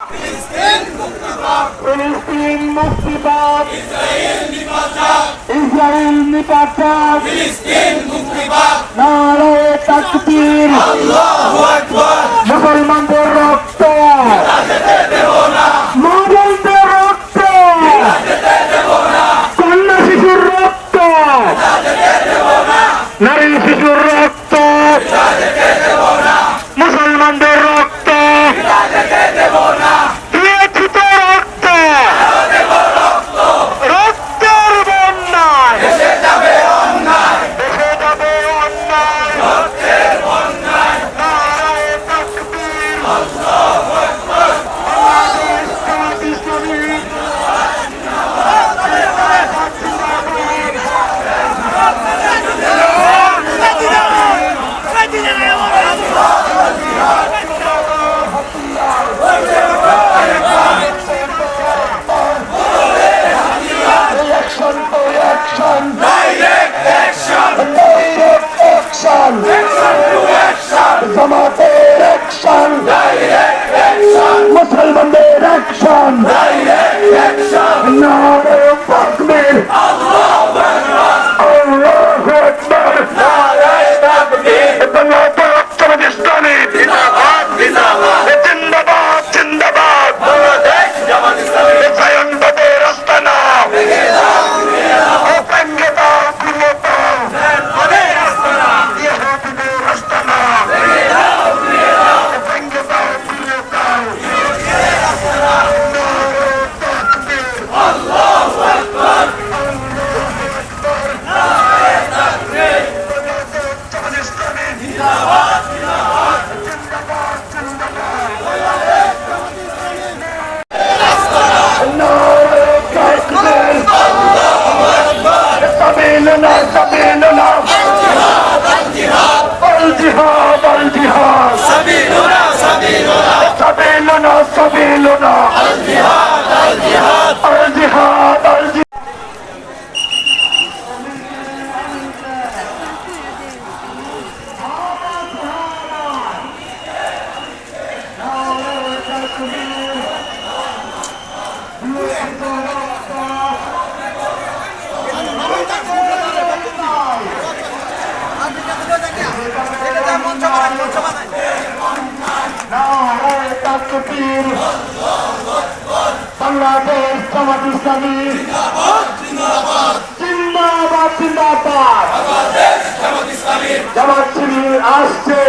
ফিলিস্তিন মুক্তি পাক ইসরায়েল নিপাতাক নারায় তাকবীর। মুসলমানদের রক্ত। মোগলদের রক্ত। কন্যা শিশুর রক্ত। মুসলমানদের রক্ত। দেব না মুসলমানদের তাকবীর বাংলাদেশ জামাত ইসলামী। জিন্দাবাদ জিন্দাবাদ। জামাত শিবির আসছে।